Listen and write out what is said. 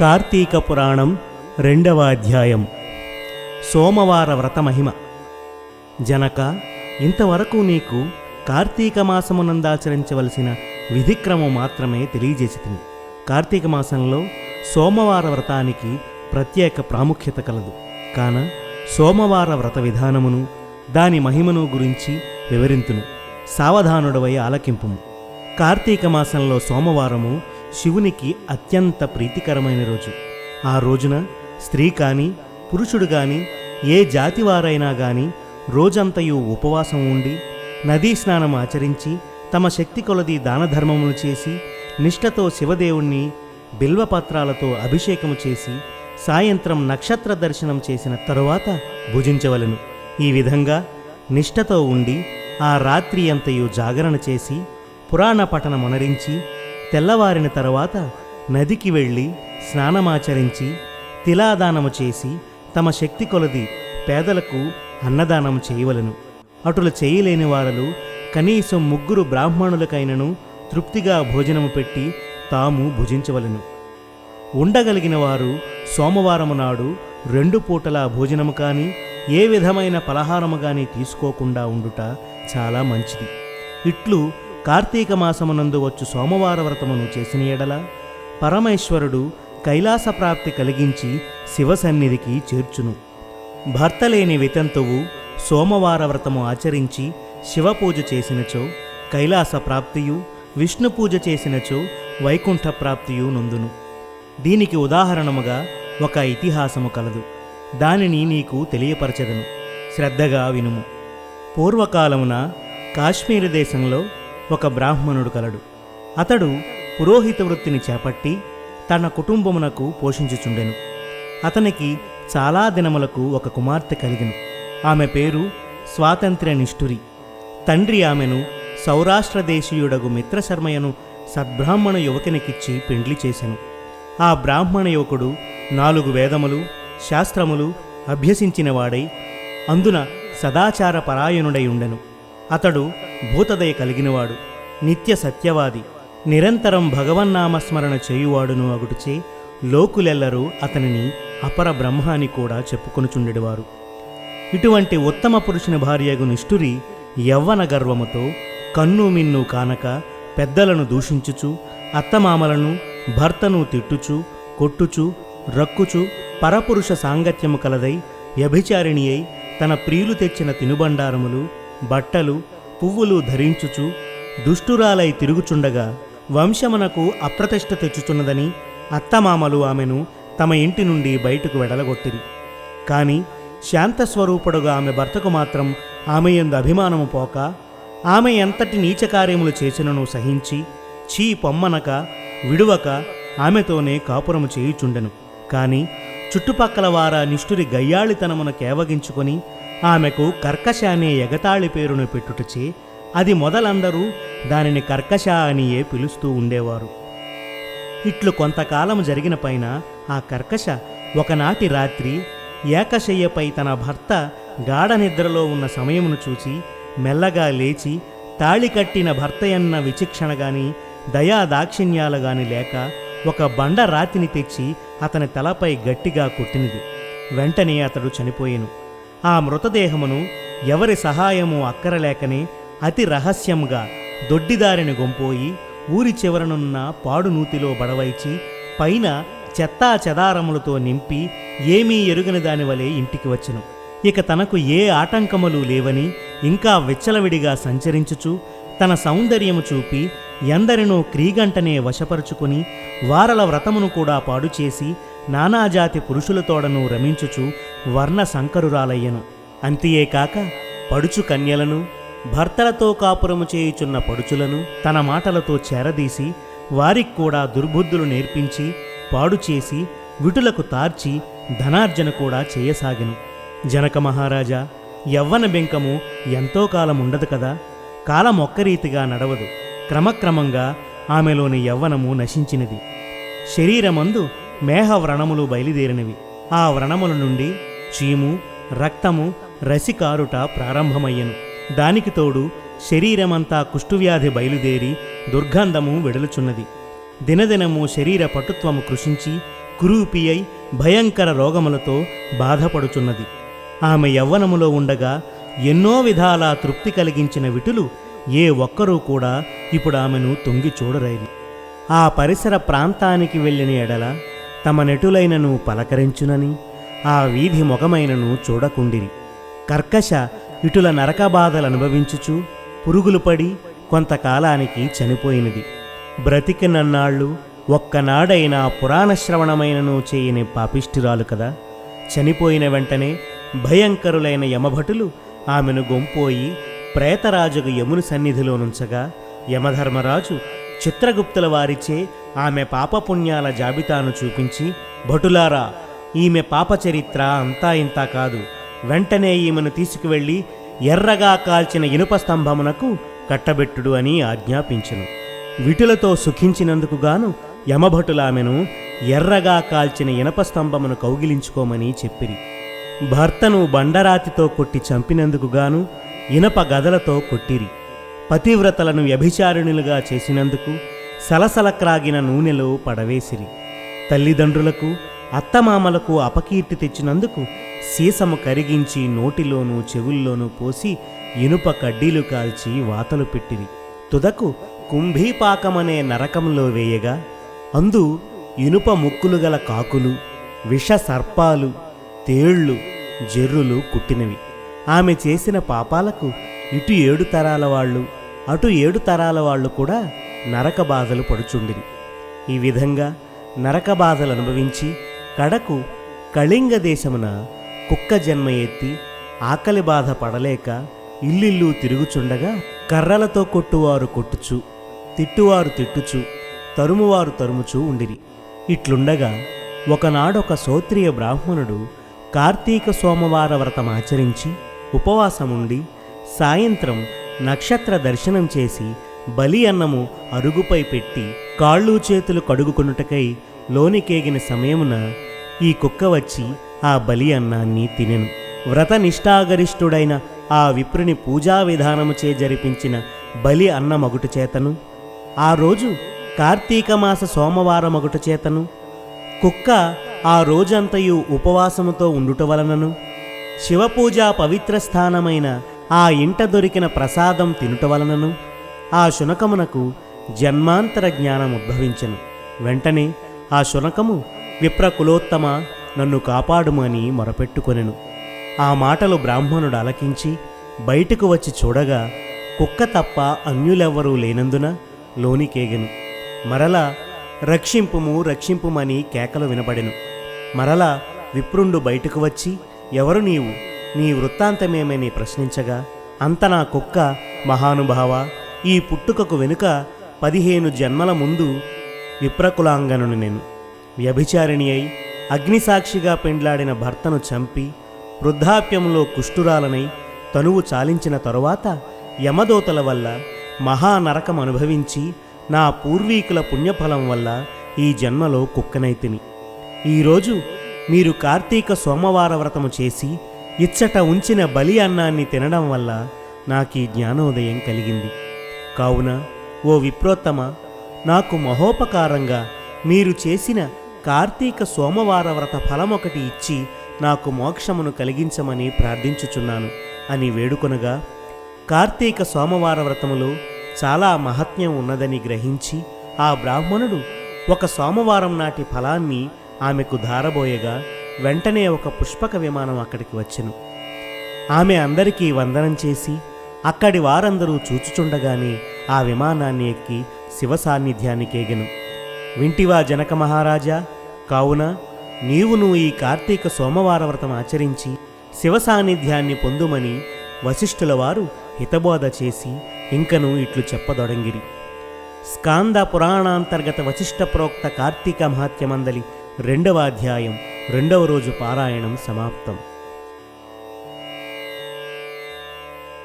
కార్తీక పురాణం రెండవ అధ్యాయం. సోమవార వ్రత మహిమ. జనక ఇంతవరకు నీకు కార్తీక మాసమునందాచరించవలసిన విధిక్రమం మాత్రమే తెలియజేసింది కార్తీక మాసంలో సోమవార వ్రతానికి ప్రత్యేక ప్రాముఖ్యత కలదు. కాన సోమవార వ్రత విధానమును దాని మహిమను గురించి వివరింతును. సావధానుడవై ఆలకింపుము. కార్తీక మాసంలో సోమవారము శివునికి అత్యంత ప్రీతికరమైన రోజు. ఆ రోజున స్త్రీ కానీ పురుషుడు కానీ ఏ జాతివారైనా కానీ రోజంతయు ఉపవాసం ఉండి నదీ స్నానం ఆచరించి తమ శక్తి కొలది దానధర్మములు చేసి నిష్ఠతో శివదేవుణ్ణి బిల్వపత్రాలతో అభిషేకము చేసి సాయంత్రం నక్షత్ర దర్శనం చేసిన తరువాత భుజించవలెను. ఈ విధంగా నిష్ఠతో ఉండి ఆ రాత్రి అంతయు జాగరణ చేసి పురాణ పఠనమనరించి తెల్లవారిన తర్వాత నదికి వెళ్ళి స్నానమాచరించి తిలాదానము చేసి తమ శక్తి కొలది పేదలకు అన్నదానం చేయవలెను. అటులు చేయలేని వారలు కనీసం ముగ్గురు బ్రాహ్మణులకైనను తృప్తిగా భోజనము పెట్టి తాము భుజించవలెను. ఉండగలిగిన వారు సోమవారము నాడు రెండు పూటల భోజనము కానీ ఏ విధమైన పలహారము కానీ తీసుకోకుండా ఉండుట చాలా మంచిది. ఇట్లు కార్తీక మాసమునందు వచ్చు సోమవార వ్రతమును చేసిన ఎడల పరమేశ్వరుడు కైలాస ప్రాప్తి కలిగించి శివసన్నిధికి చేర్చును. భర్త లేని వితంతువు సోమవార వ్రతము ఆచరించి శివపూజ చేసినచో కైలాస ప్రాప్తియు విష్ణు పూజ చేసినచో వైకుంఠ ప్రాప్తియు నొందును. దీనికి ఉదాహరణముగా ఒక ఇతిహాసము కలదు. దానిని నీకు తెలియపరచదను. శ్రద్ధగా వినుము. పూర్వకాలమున కాశ్మీర దేశంలో ఒక బ్రాహ్మణుడు కలడు. అతడు పురోహిత వృత్తిని చేపట్టి తన కుటుంబమునకు పోషించుచుండెను. అతనికి చాలా దినములకు ఒక కుమార్తె కలిగెను. ఆమె పేరు స్వాతంత్ర్య నిష్ఠురి తండ్రి ఆమెను సౌరాష్ట్ర దేశీయుడగు మిత్రశర్మయ్యను సద్బ్రాహ్మణ యువకునికిచ్చి పెండ్లి చేసెను. ఆ బ్రాహ్మణ యువకుడు నాలుగు వేదములు శాస్త్రములు అభ్యసించినవాడై అందున సదాచార పరాయణుడై ఉండెను. అతడు భూతదయ కలిగినవాడు నిత్య సత్యవాది నిరంతరం భగవన్నామస్మరణ చేయువాడును అగుటుచే లోకులెల్లరూ అతనిని అపర బ్రహ్మ అని కూడా చెప్పుకొనుచుండెడివారు. ఇటువంటి ఉత్తమ పురుషుని భార్యగు నిష్ఠురి యవ్వన గర్వముతో కన్ను మిన్ను కానక పెద్దలను దూషించుచు అత్తమామలను భర్తను తిట్టుచు కొట్టుచు రక్కుచు పరపురుష సాంగత్యము కలదై వ్యభిచారిణి అయి తన ప్రియులు తెచ్చిన తినుబండారములు బట్టలు పువ్వులు ధరించుచు దుష్టురాలై తిరుగుచుండగా వంశమునకు అప్రతిష్ట తెచ్చుచున్నదని అత్తమామలు ఆమెను తమ ఇంటి నుండి బయటకు వెడలగొట్టిరి. కాని శాంతస్వరూపుడుగా ఆమె భర్తకు మాత్రం ఆమె యందు అభిమానము పోక ఆమె ఎంతటి నీచ కార్యములు చేసినను సహించి చీ పొమ్మనక విడువక ఆమెతోనే కాపురము చేయుచుండెను. కాని చుట్టుపక్కల వార నిష్ఠురి గయ్యాళితనమును కేవగించుకొని ఆమెకు కర్కశ అనే ఎగతాళి పేరును పెట్టుటచే అది మొదలందరూ దానిని కర్కశ అనియే పిలుస్తూ ఉండేవారు. ఇట్లు కొంతకాలం జరిగిన పైన ఆ కర్కశ ఒకనాటి రాత్రి ఏకశయ్యపై తన భర్త గాఢ నిద్రలో ఉన్న సమయమును చూచి మెల్లగా లేచి తాళి కట్టిన భర్తయన్న విచక్షణ గాని దయా దాక్షిణ్యాలు గాని లేక ఒక బండ రాతిని తెచ్చి అతని తలపై గట్టిగా కొట్టినది. వెంటనే అతడు చనిపోయాను. ఆ మృతదేహమును ఎవరి సహాయము అక్కరలేకనే అతి రహస్యంగా దొడ్డిదారిని గొంపోయి ఊరి చివరనున్న పాడునూతిలో బడవైచి పైన చెత్తా చెదారములతో నింపి ఏమీ ఎరుగని దానివలే ఇంటికి వచ్చెను. ఇక తనకు ఏ ఆటంకములు లేవని ఇంకా విచ్చలవిడిగా సంచరించుచు తన సౌందర్యము చూపి ఎందరినో క్రీగంటనే వశపరుచుకుని వారల వ్రతమును కూడా పాడుచేసి నానాజాతి పురుషులతోడను రమించుచు వర్ణ సంకరురాలయ్యను అంతియేకాక పడుచు కన్యలను భర్తలతో కాపురము చేయుచున్న పడుచులను తన మాటలతో చేరదీసి వారికి కూడా దుర్బుద్ధులు నేర్పించి పాడుచేసి విటులకు తార్చి ధనార్జన కూడా చేయసాగెను. జనక మహారాజా యవ్వన బెంకము ఎంతో కాలం ఉండదు కదా కాలం ఒక్కరీతిగా నడవదు. క్రమక్రమంగా ఆమెలోని యవ్వనము నశించినది. శరీరమందు మేహ వ్రణములు బయలుదేరినవి. ఆ వ్రణముల నుండి చీము రక్తము రసికారుట ప్రారంభమయ్యను. దానికి తోడు శరీరమంతా కుష్ఠువ్యాధి బయలుదేరి దుర్గంధము వెడలుచున్నది. దినదినము శరీర పటుత్వము కృషించి కురూపి అయి భయంకర రోగములతో బాధపడుచున్నది. ఆమె యవ్వనములో ఉండగా ఎన్నో విధాల తృప్తి కలిగించిన విటులు ఏ ఒక్కరూ కూడా ఇప్పుడు ఆమెను తొంగి చూడరైరి ఆ పరిసర ప్రాంతానికి వెళ్ళిన ఎడల తమ నటులైనను పలకరించునని ఆ వీధి మొగమైనను చూడకుండిరి. కర్కశ ఇటుల నరక బాధలు అనుభవించుచు పురుగులు పడి కొంతకాలానికి చనిపోయినది. బ్రతికినన్నాళ్ళు ఒక్కనాడైనా పురాణ శ్రవణమైనను చేయని పాపిష్టిరాలు కదా. చనిపోయిన వెంటనే భయంకరులైన యమభటులు ఆమెను గొంపోయి ప్రేతరాజుకు యముని సన్నిధిలో నుంచగా యమధర్మరాజు చిత్రగుప్తుల వారిచే ఆమె పాపపుణ్యాల జాబితాను చూపించి భటులారా ఈమె పాపచరిత్ర అంతా ఇంతా కాదు. వెంటనే ఈమెను తీసుకువెళ్ళి ఎర్రగా కాల్చిన ఇనుప స్తంభమునకు కట్టబెట్టుడు అని ఆజ్ఞాపించను. విటులతో సుఖించినందుకు గాను యమభటులామెను ఎర్రగా కాల్చిన ఇనప స్తంభమును కౌగిలించుకోమని చెప్పిరి. భర్తను బండరాతితో కొట్టి చంపినందుకు గాను ఇనప గదలతో కొట్టిరి. పతివ్రతలను వ్యభిచారిణులుగా చేసినందుకు సలసలక్రాగిన నూనెలో పడవేసిరి. తల్లిదండ్రులకు అత్తమామలకు అపకీర్తి తెచ్చినందుకు సీసము కరిగించి నోటిలోనూ చెవుల్లోనూ పోసి ఇనుప కడ్డీలు కాల్చి వాతలు పెట్టిరి. తుదకు కుంభీపాకమనే నరకంలో వేయగా అందు ఇనుప ముక్కులు గల కాకులు విష సర్పాలు తేళ్ళు జెర్రులు కుట్టినవి. ఆమె చేసిన పాపాలకు ఇటు ఏడు తరాల వాళ్ళు అటు ఏడు తరాల వాళ్ళు కూడా నరక బాధలు పడుచుండిరి. ఈ విధంగా నరక బాధలు అనుభవించి కడకు కళింగ దేశమున కుక్క జన్మ ఎత్తి ఆకలి బాధ పడలేక ఇల్లిల్లు తిరుగుచుండగా కర్రలతో కొట్టువారు కొట్టుచు తిట్టువారు తిట్టుచు తరుమువారు తరుముచూ ఉండిరి. ఇట్లుండగా ఒకనాడొక సోత్రియ బ్రాహ్మణుడు కార్తీక సోమవార వ్రతం ఆచరించి ఉపవాసముండి సాయంత్రం నక్షత్ర దర్శనం చేసి బలి అన్నము అరుగుపై పెట్టి కాళ్ళు చేతులు కడుగుకొనుటకై లోనికేగిన సమయమున ఈ కుక్క వచ్చి ఆ బలి అన్నాన్ని తినెను. వ్రత నిష్ఠాగరిష్ఠుడైన ఆ విప్రుని పూజా విధానముచే జరిపించిన బలి అన్న మగుట చేతను. ఆ రోజు కార్తీక మాస సోమవార మగుట చేతను. కుక్క ఆ రోజంతయు ఉపవాసముతో ఉండుట వలనను శివపూజా పవిత్ర స్థానమైన ఆ ఇంట దొరికిన ప్రసాదం తినుట వలనను ఆ శునకమునకు జన్మాంతర జ్ఞానం ఉద్భవించెను. వెంటనే ఆ శునకము విప్రకులోత్తమ నన్ను కాపాడుము అని మొరపెట్టుకొనెను. ఆ మాటలు బ్రాహ్మణుడు అలకించి బయటకు వచ్చి చూడగా కుక్క తప్ప అన్యులెవ్వరూ లేనందున లోనికేగెను. మరలా రక్షింపుము రక్షింపుమని కేకలు వినబడెను. మరలా విప్రుండు బయటకు వచ్చి ఎవరు నీవు? నీ వృత్తాంతమేమని ప్రశ్నించగా అంత నా కుక్క మహానుభావ ఈ పుట్టుకకు వెనుక పదిహేను జన్మల ముందు విప్రకులాంగనుని నేను. వ్యభిచారిణి అయి అగ్నిసాక్షిగా పెండ్లాడిన భర్తను చంపి వృద్ధాప్యంలో కుష్ఠురాలనై తనువు చాలించిన తరువాత యమదోతల వల్ల మహానరకం అనుభవించి నా పూర్వీకుల పుణ్యఫలం వల్ల ఈ జన్మలో కుక్కనైతిని ఈరోజు మీరు కార్తీక సోమవార వ్రతము చేసి ఇచ్చట ఉంచిన బలి అన్నాన్ని తినడం వల్ల నాకీ జ్ఞానోదయం కలిగింది. కావున ఓ విప్రోత్తమ నాకు మహోపకారంగా మీరు చేసిన కార్తీక సోమవార వ్రత ఫలమొకటి ఇచ్చి నాకు మోక్షమును కలిగించమని ప్రార్థించుచున్నాను అని వేడుకొనగా కార్తీక సోమవార వ్రతములో చాలా మహత్యం ఉన్నదని గ్రహించి ఆ బ్రాహ్మణుడు ఒక సోమవారం నాటి ఫలాన్ని ఆమెకు ధారబోయగా వెంటనే ఒక పుష్పక విమానం అక్కడికి వచ్చెను. ఆమె అందరికీ వందనం చేసి అక్కడి వారందరూ చూచుచుండగానే ఆ విమానాన్ని ఎక్కి శివ సాన్నిధ్యానికేగెను వింటివా జనక మహారాజా కావున నీవును ఈ కార్తీక సోమవార వ్రతం ఆచరించి శివ సాన్నిధ్యాన్ని పొందుమని వశిష్ఠుల వారు హితబోధ చేసి ఇంకను ఇట్లు చెప్పదొడంగిరి. స్కాంద పురాణాంతర్గత వశిష్ఠ ప్రోక్త కార్తీక మహాత్యమందలి రెండవ అధ్యాయం రెండవ రోజు పారాయణం సమాప్తం.